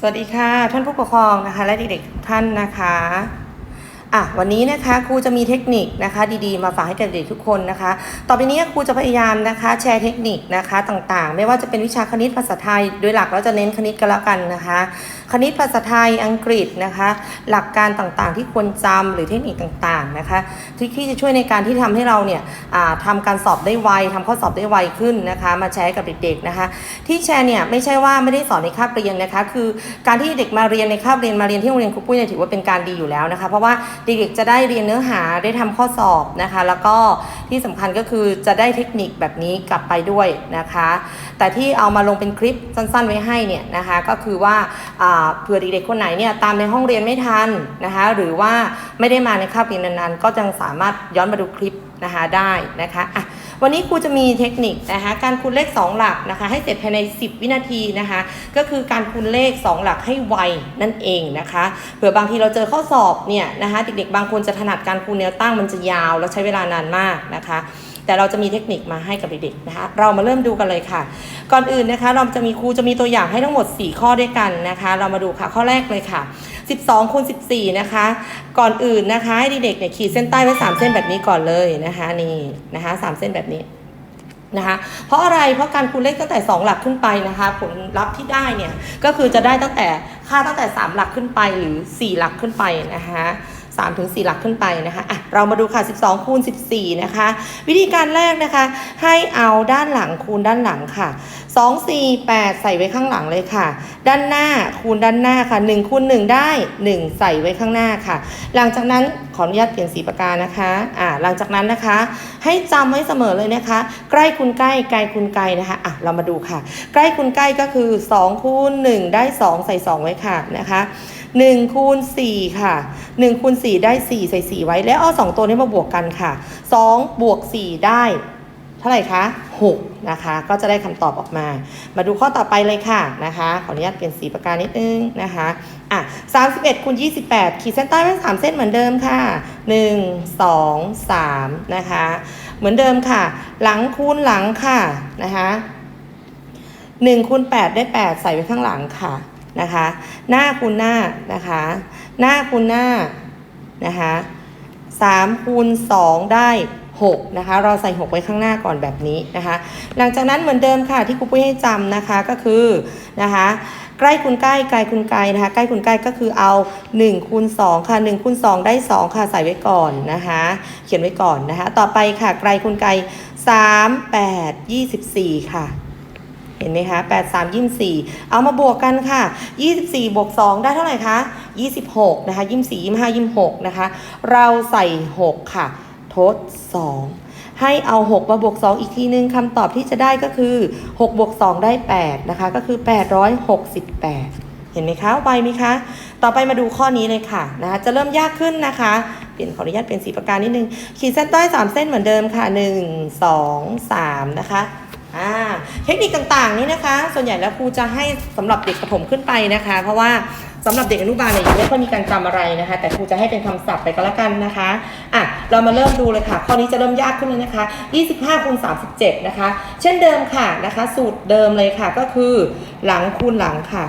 สวัสดีค่ะ ท่านผู้ปกครองนะคะ และเด็กๆทุกท่านนะคะ อะวันนี้นะคะครูจะมีเทคนิคนะคะ ดีๆ มาฝากให้กับเด็กทุกคนนะคะ ต่อไปนี้ครูจะพยายามนะคะแชร์เทคนิคนะคะต่างๆ ไม่ว่าจะเป็นวิชาคณิตภาษาไทย โดยหลักเราจะเน้นคณิตกันแล้วกันนะคะ คณิตภาษาไทยอังกฤษนะคะ หลักการต่างๆ ที่ควรจำหรือเทคนิคต่างๆนะคะที่ที่จะช่วยในการที่ทำให้เราเนี่ยทำการสอบได้ไวทำข้อสอบได้ไวขึ้นนะคะ มาแชร์กับเด็กๆนะคะ ที่แชร์เนี่ยไม่ใช่ว่าไม่ได้สอนในคาบเรียนนะคะ คือการที่เด็กมาเรียนในคาบเรียนมาเรียนที่โรงเรียนครูปุ้ยเนี่ยถือว่าเป็นการดีอยู่แล้วนะคะ เพราะว่าเด็กๆจะได้เรียนเนื้อหาได้ทำข้อสอบนะคะ แล้วก็ที่สำคัญก็คือจะได้เทคนิคแบบนี้กลับไปด้วยนะคะ แต่ที่เอามาลงเป็นคลิปสั้นๆไว้ให้เนี่ยนะคะก็คือว่าเผื่อเด็กๆคนไหนเนี่ยตามในห้องเรียนไม่ทันนะคะ หรือว่าไม่ได้มาในคาบเรียนนานๆ ก็ยังสามารถย้อนมาดูคลิปนะคะได้นะคะอะ วันนี้ครูจะมีเทคนิคนะคะการคูณเลข 2 หลักนะคะให้เสร็จภายใน 10 วินาทีนะคะก็คือการคูณเลข 2 หลักให้ไวนั่นเองนะคะเผื่อบางทีเราเจอข้อสอบเนี่ยนะคะเด็กๆบางคนจะถนัดการคูณแนวตั้งมันจะยาวแล้วใช้เวลานานมากนะคะแต่เราจะมีเทคนิคมาให้กับเด็กๆนะคะ เรามาเริ่มดูกันเลยค่ะ ก่อนอื่นนะคะ เราจะมีครูจะมีตัวอย่างให้ทั้งหมด 4 ข้อด้วยกันนะคะ เรามาดูค่ะ ข้อแรกเลยค่ะ 12คูณ14 นะคะ ก่อนอื่นนะคะให้เด็กๆเนี่ยขีดเส้นใต้ไว้ 3 เส้นแบบนี้ก่อนเลยนะคะนี่นะคะสามเส้นแบบนี้นะคะเพราะอะไรเพราะการคูณเลขตั้งแต่ 2 หลักขึ้นไปนะคะผลลัพธ์ที่ได้เนี่ยก็คือจะได้ตั้งแต่ค่าตั้งแต่ 3 หลักขึ้นไปหรือ 4 หลักขึ้นไปนะคะ 3ถึง4หลักขึ้นไปนะคะอะเรามาดูค่ะ 12 คูณ 14 นะคะ วิธีการแรกนะคะ ให้เอาด้านหลังคูณด้านหลังค่ะ 2 4 8 ใส่ไว้ข้างหลังเลยค่ะ ด้านหน้าคูณด้านหน้าค่ะ1คูณ1ได้ 1 ใส่ไว้ข้างหน้าค่ะ หลังจากนั้นขออนุญาตเปลี่ยนสีปากกานะคะอ่าหลังจากนั้นนะคะ ให้จำไว้เสมอเลยนะคะ ใกล้คูณใกล้ไกลคูณไกลนะคะอะเรามาดูค่ะ ใกล้คูณใกล้ก็คือ 2คูณ1ได้ 2 ใส่ 2 ไว้ค่ะนะคะ 1คูณ4ค่ะ1คูณ4ได้ 4 ใส่4ไว้แล้วเอา 2 ตัวนี้มาบวกกันค่ะ 2 บวก 4 ได้ เท่าไหร่คะ 6 นะคะ ก็จะได้คำตอบออกมา มาดูข้อต่อไปเลยค่ะนะคะ ขออนุญาตเปลี่ยนสีปากกานิดนึงนะคะอะ31คูณ28 ขีดเส้นใต้ไว้3เส้นเหมือนเดิมค่ะ 1 2 3 นะคะ เหมือนเดิมค่ะ หลังคูณหลังค่ะนะคะ1คูณ8ได้ 8 ใส่ไว้ข้างหลังค่ะ นะคะ หน้าคูณหน้านะคะ หน้าคูณหน้านะคะ3คูณ2ได้6นะคะเราใส่ 6 ไว้ข้างหน้าก่อนแบบนี้นะคะ หลังจากนั้นเหมือนเดิมค่ะที่ครูปุ้ยให้จำนะคะก็คือนะคะใกล้คูณใกล้ไกลคูณไกลนะคะใกล้คูณใกล้ก็คือเอา1คูณ2ค่ะ1คูณ2ได้ 2 ค่ะใส่ไว้ก่อนนะคะ เขียนไว้ก่อนนะคะ ต่อไปค่ะไกลคูณไกล3 8 24 ค่ะ ห็นไหมคะ8 3 24เอามาบวกกันค่ะ24บวก2ได้เท่าไหร่คะ26นะคะ24 25 26นะคะ เราใส่6ค่ะ ทด2ให้เอา 6 มาบวก 2 อีกทีนึงคำตอบที่จะได้ก็คือ 6 บวก 2 ได้ 8 นะคะ ก็คือ 868 เห็นไหมคะไวไหมคะ ต่อไปมาดูข้อนี้เลยค่ะนะคะจะเริ่มยากขึ้นนะคะ เปลี่ยนขออนุญาตเป็นสีปากกานิดนึง ขีดเส้นใต้ 3 เส้นเหมือนเดิมค่ะ 1 2 3 นะคะ อ่าเทคนิคต่างๆนี่นะคะ ส่วนใหญ่แล้วครูจะให้สำหรับเด็กประถมขึ้นไปนะคะ เพราะว่าสำหรับเด็กอนุบาลเนี่ยยังไม่ค่อยมีการจำอะไรนะคะ แต่ครูจะให้เป็นคำศัพท์ไปก็แล้วกันนะคะอะเรามาเริ่มดูเลยค่ะ ข้อนี้จะเริ่มยากขึ้นเลยนะคะ 25คูณ37 นะคะ เช่นเดิมค่ะนะคะ สูตรเดิมเลยค่ะก็คือ หลังคูณหลังค่ะ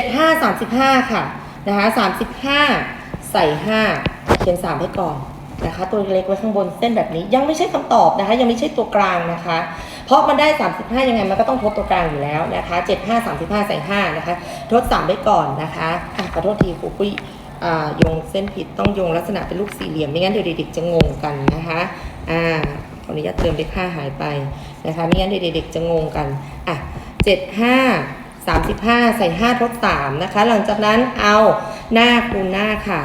75 35 ค่ะนะคะ35 ใส่ 5 เขียน 3 ให้ก่อน นะคะ ตัวเล็กไว้ข้างบนเส้นแบบนี้ ยังไม่ใช่คำตอบนะคะ ยังไม่ใช่ตัวกลางนะคะ เพราะมันได้ 35 ยังไงมันก็ต้องทดตัวกลางอยู่แล้วนะคะ 75 35ใส่5นะคะ ทด 3 ไว้ก่อนนะคะอะขอโทษทีครูปุ้ยโยงเส้นผิดต้องโยงลักษณะเป็นลูกสี่เหลี่ยมไม่งั้นเดี๋ยวเด็กๆจะงงกันนะคะอ่าขออนุญาตเติมเลข5หายไปนะคะไม่งั้นเดี๋ยวเด็กๆจะงงกันอะ75 35ใส่5ทด3นะคะ หลังจากนั้นเอาหน้าคูณหน้าค่ะ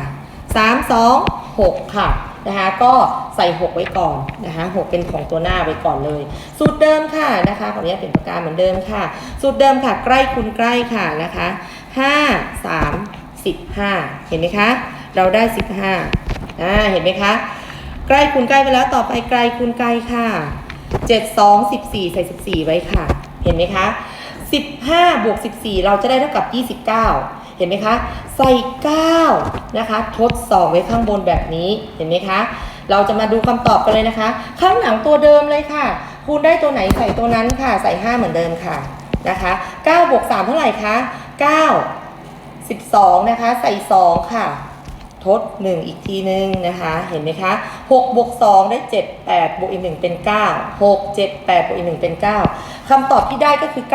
3 2 6ค่ะ นะคะก็ใส่ 6 ไว้ก่อนนะคะ6เป็นของตัวหน้าไว้ก่อนเลย สูตรเดิมค่ะนะคะขออนุญาตเปลี่ยนปากกาเหมือนเดิมค่ะ สูตรเดิมค่ะ ใกล้คูณใกล้ค่ะนะคะ5 3 15เห็นไหมคะ เราได้15อ่าเห็นไหมคะ ใกล้คูณใกล้ไปแล้วต่อไปไกลคูณไกลค่ะ7 2 14ใส่14ไว้ค่ะ เห็นไหมคะ15บวก14เราจะได้เท่ากับ29เเห็นไหมคะ ใส่9นะคะ ทดสอบไว้ข้างบนแบบนี้เห็นไหมคะ เราจะมาดูคำตอบกันเลยนะคะ ข้างหลังตัวเดิมเลยค่ะ คูณได้ตัวไหนใส่ตัวนั้นค่ะ ใส่ 5 เหมือนเดิมค่ะนะคะ9บวก3เท่าไหร่คะ9 12 นะคะ ใส่ 2 ค่ะ ทด 1 อีกทีนึงนะคะ เห็นไหมคะ6บวก2ได้ 7 8บวกอีก 1 เป็น 9 6 7 8บวกอีก 1 เป็น 9คำตอบที่ได้ก็คือ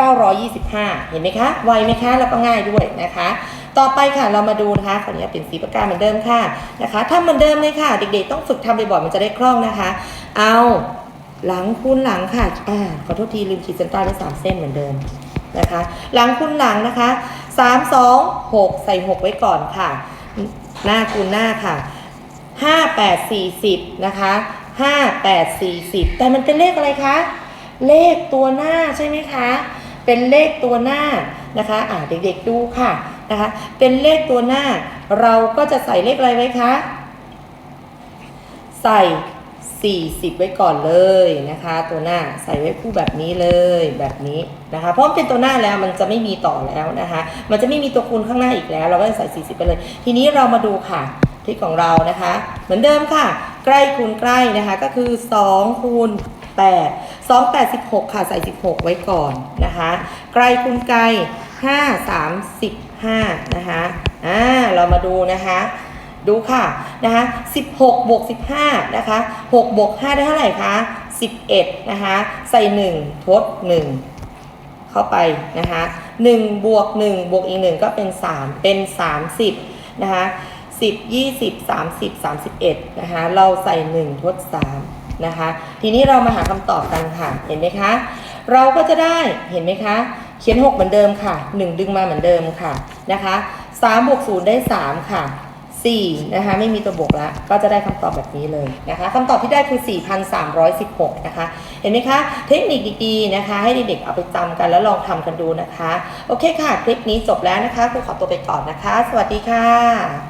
925 เห็นไหมคะ ไวไหมคะ แล้วก็ง่ายด้วยนะคะ ต่อไปค่ะเรามาดูนะคะขออนุญาตเป็นสีปากกาเหมือนเดิมค่ะนะคะ ถ้าเหมือนเดิมเลยค่ะ เด็กๆ ต้องฝึกทำบ่อยๆมันจะได้คล่องนะคะ เอาหลังคูณหลังค่ะอ่าขอโทษทีลืมขีดเส้นใต้ไว้สามเส้นเหมือนเดิมนะคะ หลังคูณหลังนะคะสามสองหกใส่หกไว้ก่อนค่ะ หน้าคูณหน้าค่ะห้าแปดสี่สิบนะคะห้าแปดสี่สิบแต่มันเป็นเลขอะไรคะ เลขตัวหน้าใช่ไหมคะ เป็นเลขตัวหน้านะคะอ่าเด็กๆดูค่ะนะคะเป็นเลขตัวหน้า เราก็จะใส่เลขอะไรไว้คะ ใส่ 40 ไว้ก่อนเลยนะคะ ตัวหน้าใส่ไว้คู่แบบนี้เลยแบบนี้นะคะ เพราะมันเป็นตัวหน้าแล้วมันจะไม่มีต่อแล้วนะคะ มันจะไม่มีตัวคูณข้างหน้าอีกแล้ว เราก็จะใส่ 40 ไปเลย ทีนี้เรามาดูค่ะทริคของเรานะคะ เหมือนเดิมค่ะ ใกล้คูณใกล้นะคะก็คือ2คูณ8 2 8 16 ค่ะ ใส่ 16 ไว้ก่อนนะคะ ไกลคูณไกล 5 3 15 นะคะ อ่า เรามาดูนะคะ ดูค่ะนะคะ16บวก15นะคะ6บวก5ได้เท่าไหร่คะ11นะคะใส่ 1 ทด 1 เข้าไปนะคะ1บวก1บวกอีก 1 ก็เป็น 3 เป็น 30นะคะ10 20 30 31นะคะเราใส่ 1 ทด 3นะคะทีนี้เรามาหาคำตอบกันค่ะเห็นไหมคะ เราก็จะได้เห็นไหมคะ เขียน 6 เหมือนเดิมค่ะ 1 ดึงมาเหมือนเดิมค่ะนะคะ3บวก0ได้ 3 ค่ะ 4นะคะไม่มีตัวบวกละก็จะได้คำตอบแบบนี้เลยนะคะคำตอบที่ได้คือ 4,316 นะคะ เห็นไหมคะ เทคนิคดีๆนะคะ ให้เด็กๆเอาไปจำกันแล้วลองทำกันดูนะคะ โอเคค่ะ คลิปนี้จบแล้วนะคะครูขอตัวไปก่อนนะคะ สวัสดีค่ะ